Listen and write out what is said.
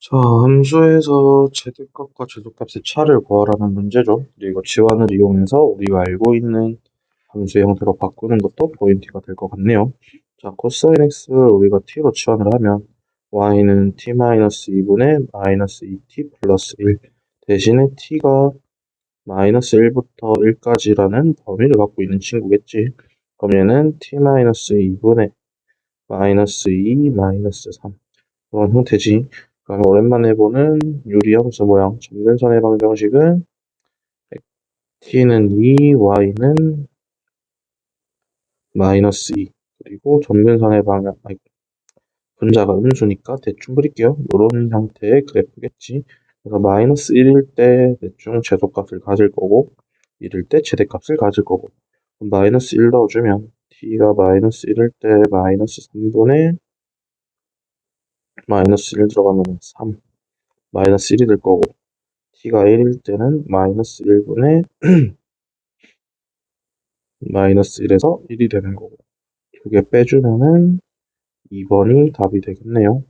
자, 함수에서 최대값과 최소값의 차를 구하라는 문제죠. 그리고 지환을 이용해서 우리가 알고 있는 함수의 형태로 바꾸는 것도 포인트가 될 것 같네요. 자, 코사인 x를 우리가 t로 치환을 하면 y는 t-2분의 마이너스 2t 플러스 1 대신에 t가 마이너스 1부터 1까지라는 범위를 갖고 있는 친구겠지. 그럼 얘는 t-2분의 마이너스 2 마이너스 3 그런 형태지. 그럼 오랜만에 보는 유리 함수 모양 점근선의 방정식은 t는 2, y는 마이너스 2 그리고 점근선의 방향 아니, 분자가 음수니까 대충 그릴게요. 이런 형태의 그래프겠지. 그래서 마이너스 1일 때 대충 최소값을 가질 거고 1일 때 최대값을 가질 거고 마이너스 1 넣어주면 t가 마이너스 1일 때 마이너스 3분의 마이너스 1 들어가면 3 마이너스 1이 될 거고 t가 1일 때는 마이너스 1분의 마이너스 1에서 1이 되는 거고 두 개 빼주면은 2번이 답이 되겠네요.